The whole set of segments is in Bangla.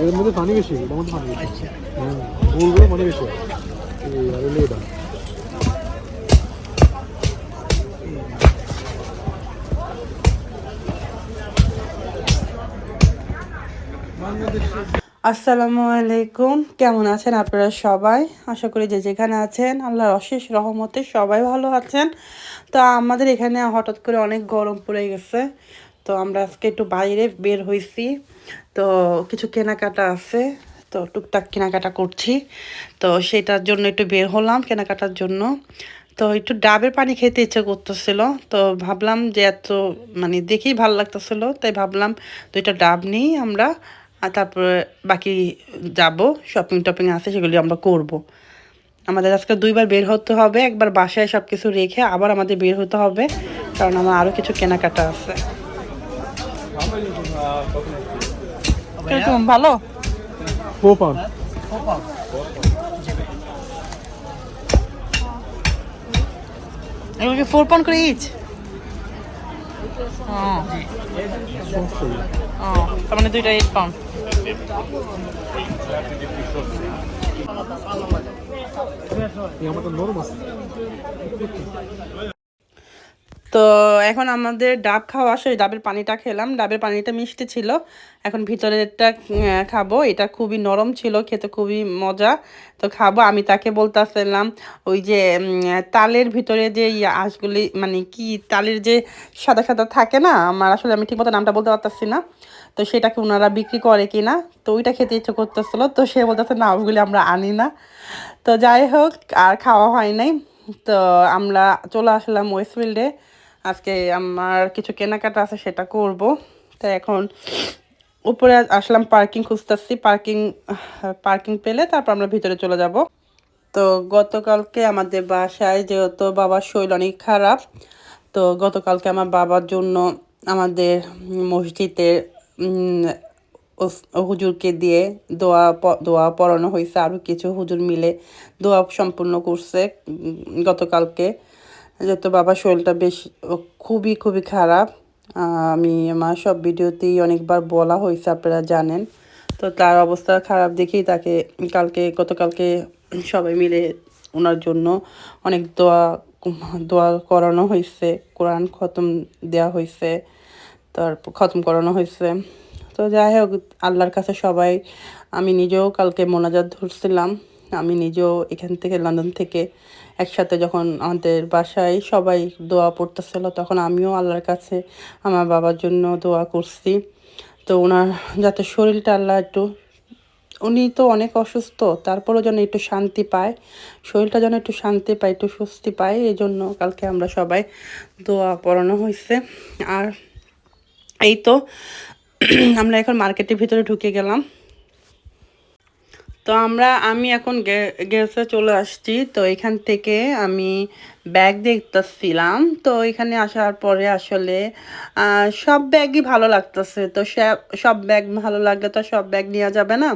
এর মধ্যে পানি বেশি এটার মধ্যে পানি বেশি আচ্ছা হ্যাঁ পানি বেশি এটা আসসালামু আলাইকুম। কেমন আছেন আপনারা সবাই? আশা করি যে যেখানে আছেন, আল্লাহর অশেষ রহমতে সবাই ভালো আছেন। তো আমাদের এখানে হঠাৎ করে অনেক গরম পড়ে গেছে। তো আমরা আজকে একটু বাইরে বের হয়েছি। তো কিছু কেনাকাটা আছে। তো টুকটাক কেনাকাটা করছি। তো সেটার জন্য একটু বের হলাম কেনাকাটার জন্য। তো একটু ডাবের পানি খেতে ইচ্ছে করতেছিল। তো ভাবলাম যে এত মানে দেখেই ভালো লাগতেছিল। তাই ভাবলাম দুইটা ডাব নিই আমরা। আর তারপরে বাকি যাব শপিং টপিং আছে সেগুলি আমরা করব। আমাদের আজকে দুইবার বের হতে হবে একবার বাসায় সব কিছু রেখে আবার আমাদের বের হতে হবে কারণ আমার আরও কিছু কেনাকাটা আছে। ভালো? পোপান এগুলো কি ফোর পাউন্ড করে ইচ তার মানে দুইটা এইট পাউন্ড এই আমার তো নরম আছে। তো এখন আমাদের ডাব খাওয়া শেষ ডাবের পানিটা খেলাম। ডাবের পানিটা মিষ্টি ছিল। এখন ভিতরেরটা খাব। এটা খুবই নরম ছিল, খেতে খুবই মজা। তো খাব। আমি তাকে বলতেছিলাম, ওই যে তালের ভিতরে যে আঁশগুলি মানে কি, তালের যে সাদা সাদা থাকে না, আমার আসলে আমি ঠিকমতো নামটা বলতে পারতেছি না। তো সেটাকে ওনারা বিক্রি করে কি না, তো ওইটা খেতে ইচ্ছে করতেছিল। তো সে বলতেছে, না, ওগুলি আমরা আনি না। তো যাই হোক, আর খাওয়া হয় নাই। তো আমরা চলে আসলাম ওয়েস্টফিল্ডে আজকে আমার কিছু কেনাকাটা আছে সেটা করব। তো এখন উপরে আসলাম পার্কিং খুঁজতেছি পার্কিং পার্কিং পেলে তারপর আমরা ভিতরে চলে যাব। তো গতকালকে আমাদের বাসায় যেহেতু বাবার শরীর অনেক খারাপ তো গতকালকে আমার বাবার জন্য আমাদের মসজিদের হুজুরকে দিয়ে দোয়া দোয়া পড়ানো হয়েছে আরও কিছু হুজুর মিলে দোয়া সম্পূর্ণ করছে উম, গতকালকে তো বাবার শরীরটা বেশ খুবই খুবই খারাপ। আমি আমার সব ভিডিওতেই অনেকবার বলা হয়েছে, আপনারা জানেন। তো তার অবস্থা খারাপ দেখেই তাকে কালকে, গতকালকে সবাই মিলে ওনার জন্য অনেক দোয়া দোয়া করানো হয়েছে, কোরআন খতম দেওয়া হয়েছে তারপর খতম করানো হয়েছে। তো যাই হোক, আল্লাহর কাছে সবাই, আমি নিজেও কালকে মোনাজাত ধরছিলাম। আমি নিজেও এখান থেকে লন্ডন থেকে একসাথে যখন আমাদের বাসায় সবাই দোয়া পড়তেছিল, তখন আমিও আল্লাহর কাছে আমার বাবার জন্য দোয়া করছি। তো ওনার যাতে শরীরটা আল্লাহ একটু, উনি তো অনেক অসুস্থ, তারপরেও যেন একটু শান্তি পায়, শরীরটা যেন একটু শান্তি পায়, একটু স্বস্তি পায়, এই জন্য কালকে আমরা সবাই দোয়া পড়ানো হয়েছে আর এই তো, আমরা এখন মার্কেটের ভিতরে ঢুকে গেলাম। তো আমরা, আমি এখন গেছে চলে আসছি। তো এখান থেকে আমি ব্যাগ দেখতেছিলাম। তো এখানে আসার পরে আসলে সব ব্যাগই ভালো লাগতেছে। তো সব- ব্যাগ ভালো লাগলে তো সব ব্যাগ নেওয়া যাবে না?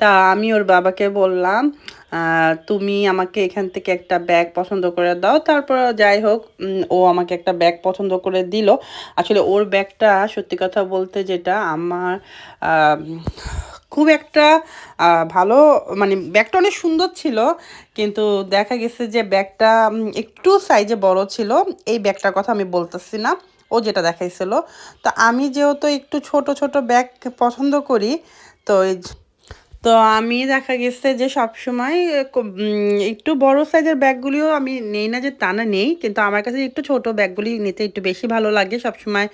তা আমি ওর বাবাকে বললাম তুমি আমাকে এখান থেকে একটা ব্যাগ পছন্দ করে দাও। তারপর যাই হোক ও আমাকে একটা ব্যাগ পছন্দ করে দিল। আসলে ওর ব্যাগটা সত্যি কথা বলতে যেটা আমার খুব একটা ভালো মানে ব্যাগটা অনেক সুন্দর ছিল, কিন্তু দেখা গেছে যে ব্যাগটা একটু সাইজে বড় ছিল, এই ব্যাগটার কথা আমি বলতেছি না, ও যেটা দেখাইছিল। তো আমি যেহেতু একটু ছোট ছোট ব্যাগ পছন্দ করি, তো তো আমি দেখা গেছে যে সবসময় একটু বড় সাইজের ব্যাগগুলিও আমি নেই না যে তা না নেই, কিন্তু আমার কাছে একটু ছোট ব্যাগগুলি নিতে একটু বেশি ভালো লাগে সব সময়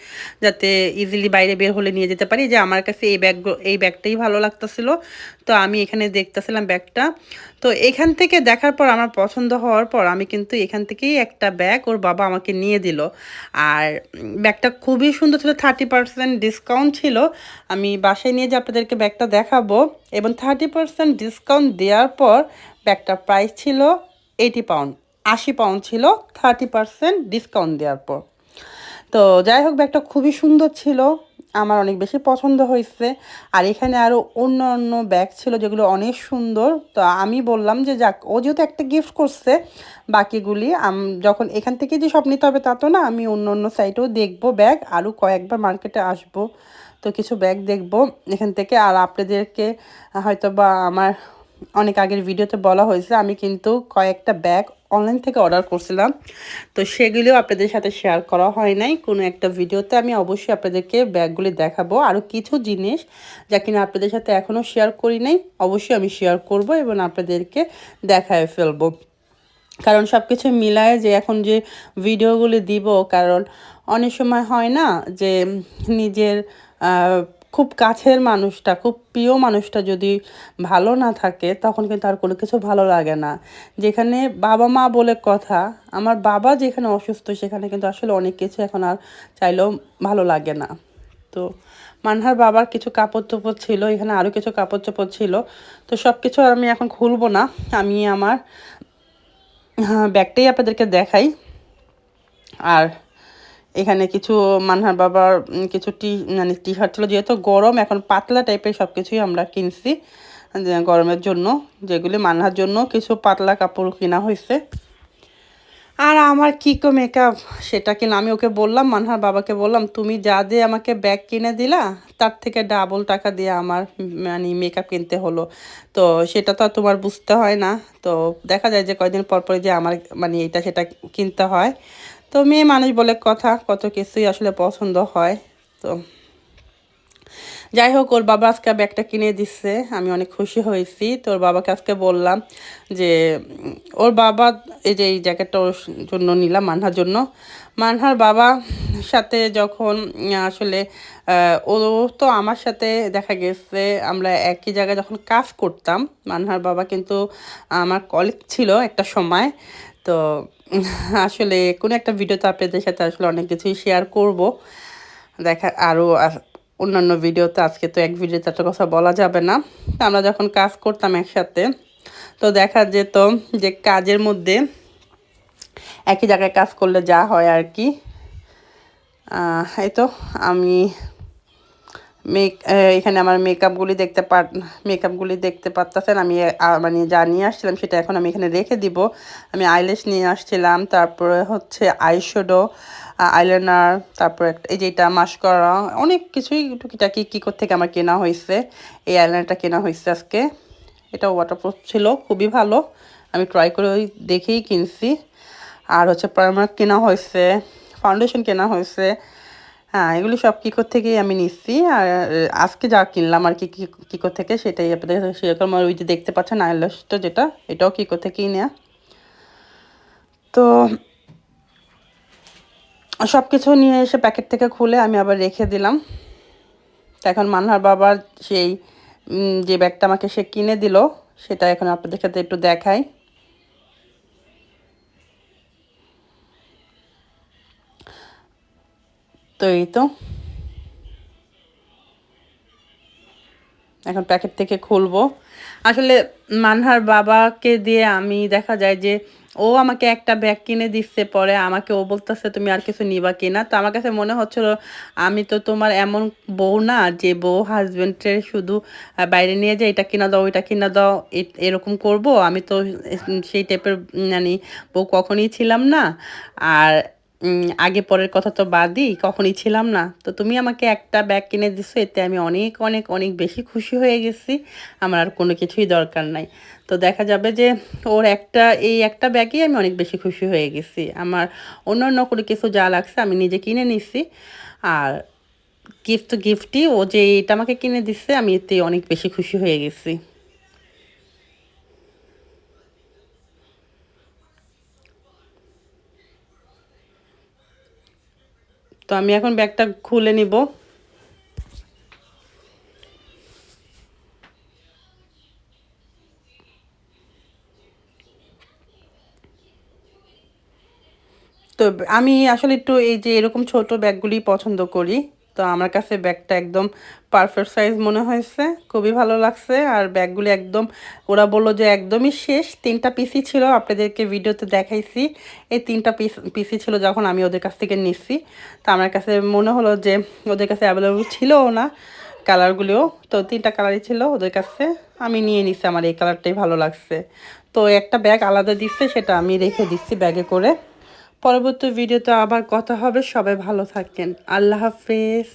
যাতে ইজিলি বাইরে বের হলে নিয়ে যেতে পারি। যে আমার কাছে এই ব্যাগ, এই ব্যাগটাই ভালো লাগতেছিল। তো আমি এখানে দেখতেছিলাম ব্যাগটা। তো এখান থেকে দেখার পর, আমার পছন্দ হওয়ার পর আমি কিন্তু এখান থেকেই একটা ব্যাগ ওর বাবা আমাকে নিয়ে দিল। আর ব্যাগটা খুবই সুন্দর ছিল থার্টি পার্সেন্ট ডিসকাউন্ট ছিল। আমি বাসায় নিয়ে যে আপনাদেরকে ব্যাগটা দেখাবো। এবং থার্টি পার্সেন্ট ডিসকাউন্ট দেওয়ার পর ব্যাগটার প্রাইস ছিল এইটি পাউন্ড আশি পাউন্ড ছিল থার্টি পার্সেন্ট ডিসকাউন্ট দেওয়ার পর। তো যাই হোক, ব্যাগটা খুবই সুন্দর ছিল। আমার অনেক বেশি পছন্দ হয়েছে। আর এখানে আরও অন্য অন্য ব্যাগ ছিল যেগুলো অনেক সুন্দর। তো আমি বললাম যে, যাক, ও যেহেতু একটা গিফট করছে, বাকিগুলি যখন এখান থেকে যে সব নিতে হবে তা তো না, আমি অন্য অন্য সাইটেও দেখব ব্যাগ আরও কয়েকবার মার্কেটে আসব। তো কিছু ব্যাগ দেখব এখান থেকে। আর আপনাদেরকে হয়তো বা আমার অনেক আগের ভিডিওতে বলা হয়েছে, আমি কিন্তু কয়েকটা ব্যাগ অনলাইন থেকে অর্ডার করছিলাম। তো সেগুলিও আপনাদের সাথে শেয়ার করা হয় নাই। কোনো একটা ভিডিওতে আমি অবশ্যই আপনাদেরকে ব্যাগগুলি দেখাবো। আরও কিছু জিনিস যা কিনা আপনাদের সাথে এখনও শেয়ার করি নাই, অবশ্যই আমি শেয়ার করব এবং আপনাদেরকে দেখায় ফেলব। কারণ সব কিছু মিলায় যে এখন যে ভিডিওগুলি দিব, কারণ অনেক সময় হয় না যে নিজের খুব কাছের মানুষটা, খুব প্রিয় মানুষটা যদি ভালো না থাকে, তখন কিন্তু আর কোনো কিছু ভালো লাগে না। যেখানে বাবা মা বলে কথা, আমার বাবা যেখানে অসুস্থ, সেখানে কিন্তু আসলে অনেক কিছু এখন আর চাইলেও ভালো লাগে না। তো মানহার বাবার কিছু কাপড় চোপড় ছিল, এখানে আরও কিছু কাপড় চোপড় ছিল। তো সব কিছু আমি এখন খুলবো না। আমি আমার হ্যাঁ ব্যাগটাই আপনাদেরকে দেখাই। আর এখানে কিছু মানহার বাবার কিছু টি মানে টি শার্ট ছিল, যেহেতু গরম, এখন পাতলা টাইপের সব কিছুই আমরা কিনছি গরমের জন্য, যেগুলি মানহার জন্য কিছু পাতলা কাপড় কেনা হয়েছে। আর আমার কী কিকো মেকআপ সেটা কিনা আমি ওকে বললাম মানহার বাবাকে বললাম, তুমি যা দিয়ে আমাকে ব্যাগ কিনে দিলা, তার থেকে ডাবল টাকা দিয়ে আমার মানে মেকআপ কিনতে হলো। তো সেটা তো তোমার বুঝতে হয় না। তো দেখা যায় যে কয়দিন পর পরে যে আমার মানে এটা সেটা কিনতে হয়। তো মেয়ে মানুষ বলে কথা, কত কিছুই আসলে পছন্দ হয়, তো। যাই হোক, ওর বাবা আজকে ব্যাগটা কিনে দিচ্ছে, আমি অনেক খুশি হয়েছি। তো ওর বাবাকে আজকে বললাম যে, ওর বাবা এই যে এই জ্যাকেটটা ওর জন্য নিলাম মানহার জন্য। মানহার বাবা সাথে যখন আসলে ও তো আমার সাথে দেখা গেছে, আমরা একই জায়গায় যখন কাজ করতাম, মানহার বাবা কিন্তু আমার কলিগ ছিল একটা সময়। তো আসলে কোনো একটা ভিডিওতে আপনাদের সাথে আসলে অনেক কিছুই শেয়ার করব। দেখা আরও অন্যান্য ভিডিওতে আজকে তো এক ভিডিওতে একটা কথা বলা যাবে না। আমরা যখন কাজ করতাম একসাথে, তো দেখা যেত যে কাজের মধ্যে একই জায়গায় কাজ করলে যা হয় আর কি। এই তো আমি মেক এখানে আমার মেকআপগুলি দেখতে পার মেকআপগুলি দেখতে পারতেছেন। আমি মানে যা নিয়ে আসছিলাম সেটা এখন আমি এখানে রেখে দিব। আমি আইলেশ নিয়ে আসছিলাম, তারপরে হচ্ছে আইশ্যাডো আইলাইনার তারপরে একটা, এই যে এটা মাস্কারা অনেক কিছুই টুকিটাকি কী থেকে আমার কেনা হয়েছে এই আইলাইনারটা কেনা হয়েছে আজকে। এটা ওয়াটারপ্রুফ ছিল, খুবই ভালো। আমি ট্রাই করে ওই দেখেই কিনছি। আর হচ্ছে প্রাইমার কেনা হয়েছে ফাউন্ডেশন কেনা হয়েছে হ্যাঁ এগুলি সব কিকোর থেকেই আমি নিচ্ছি। আর, আজকে যা কিনলাম আর কি কিকোর থেকে সেটাই আপনাদের সেরকম আর ওই যে দেখতে পাচ্ছেন আইলাসটা যেটা, এটাও কিকোর থেকেই নেওয়া তো সব কিছু নিয়ে এসে প্যাকেট থেকে খুলে আমি আবার রেখে দিলাম। তো এখন মানহার বাবার সেই যে ব্যাগটা আমাকে সে কিনে দিল, সেটা এখন আপনাদের সাথে একটু দেখাই। তো এই তো এখন প্যাকেট থেকে খুলবো। আসলে মানহার বাবাকে দিয়ে আমি দেখা যায় যে ও আমাকে একটা ব্যাগ কিনে দিচ্ছে পরে আমাকে ও বলতেছে, তুমি আর কিছু নিবা কিনা তো আমার কাছে মনে হচ্ছিল, আমি তো তোমার এমন বউ না যে বউ হাজবেন্ডের শুধু বাইরে নিয়ে যায়, এটা কিনা দাও, ওইটা কিনা দাও এরকম করব। আমি তো সেই টাইপের মানে বউ কখনই ছিলাম না। আর আগে পরের কথা তো বাদই, কখনই ছিলাম না। তো তুমি আমাকে একটা ব্যাগ কিনে দিছো, এতে আমি অনেক অনেক অনেক বেশি খুশি হয়ে গেছি। আমার আর কোনো কিছুই দরকার নাই। তো দেখা যাবে যে ওর একটা, এই একটা ব্যাগেই আমি অনেক বেশি খুশি হয়ে গেছি। আমার অন্য অন্য কোনো কিছু যা লাগছে আমি নিজে কিনে নিছি। আর গিফট তো গিফটই ও যে এটা আমাকে কিনে দিচ্ছে আমি এতে অনেক বেশি খুশি হয়ে গেছি। তো আমি এখন ব্যাগটা খুলে নিব। তো আমি আসলে একটু এই যে এরকম ছোট ব্যাগগুলি পছন্দ করি। তো আমার কাছে ব্যাগটা একদম পারফেক্ট সাইজ মনে হয়েছে, খুবই ভালো লাগছে। আর ব্যাগগুলি একদম, ওরা বলল যে একদমই শেষ, তিনটা পিসি ছিল, আপনাদেরকে ভিডিওতে দেখাইছি। এই তিনটা পিস পিসই ছিল যখন আমি ওদের কাছ থেকে নিচ্ছি তো আমার কাছে মনে হলো যে ওদের কাছে অ্যাভেলেবল ছিলও না কালারগুলিও তো তিনটা কালারই ছিল ওদের কাছে, আমি নিয়ে নিছি, আমার এই কালারটাই ভালো লাগছে। তো একটা ব্যাগ আলাদা দিচ্ছে সেটা আমি রেখে দিচ্ছি ব্যাগে করে। পরবর্তী ভিডিওতে আবার কথা হবে। সবাই ভালো থাকেন আল্লাহ হাফিজ।